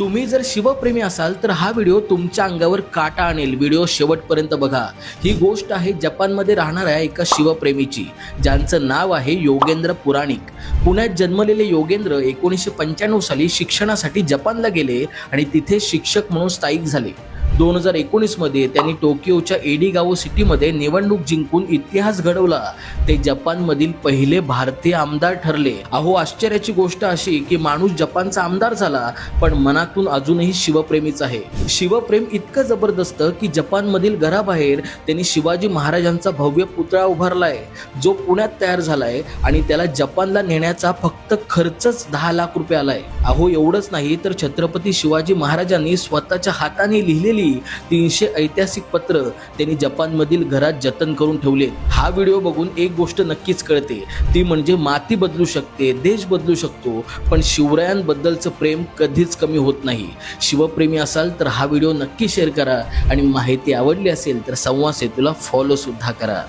तुम्ही जर शिवप्रेमी असाल तर हा व्हिडिओ तुमच्या अंगावर काटा आणेल. व्हिडिओ शेवटपर्यंत बघा. ही गोष्ट आहे जपानमध्ये राहणाऱ्या एका शिवप्रेमीची ज्यांचं नाव आहे योगेंद्र पुराणिक. पुण्यात जन्मलेले योगेंद्र एकोणीसशे पंच्याण्णव साली शिक्षणासाठी जपानला गेले आणि तिथे शिक्षक म्हणून स्थायिक झाले. दोन हजार एकोणीसमध्ये त्यांनी टोकियोच्या एडिगावो सिटीमध्ये निवडणूक जिंकून इतिहास घडवला. ते जपानमधील पहिले भारतीय आमदार ठरले. अहो आश्चर्याची गोष्ट अशी की माणूस जपानचा आमदार झाला पण मनातून अजूनही शिवप्रेमीच आहे. शिवप्रेम इतकं जबरदस्त की जपानमधील घराबाहेर त्यांनी शिवाजी महाराजांचा भव्य पुतळा उभारलाय. जो पुण्यात तयार झालाय आणि त्याला जपानला नेण्याचा फक्त खर्चच दहा लाख रुपये आलाय. अहो एवढंच नाही तर छत्रपती शिवाजी महाराजांनी स्वतःच्या हाताने लिहिलेली तीनशे ऐतिहासिक पत्र त्यांनी जपानमधील घरात जतन करून ठेवले. हा व्हिडिओ बघून एक गोष्ट नक्कीच कळते. ती म्हणजे माती बदलू शकते देश बदलू शकतो पण शिवरायांबद्दलचं प्रेम कधीच कमी होत नाही. शिवप्रेमी असाल तर हा व्हिडिओ नक्की शेअर करा आणि माहिती आवडली असेल तर संवाद सेतूला फॉलो सुद्धा करा.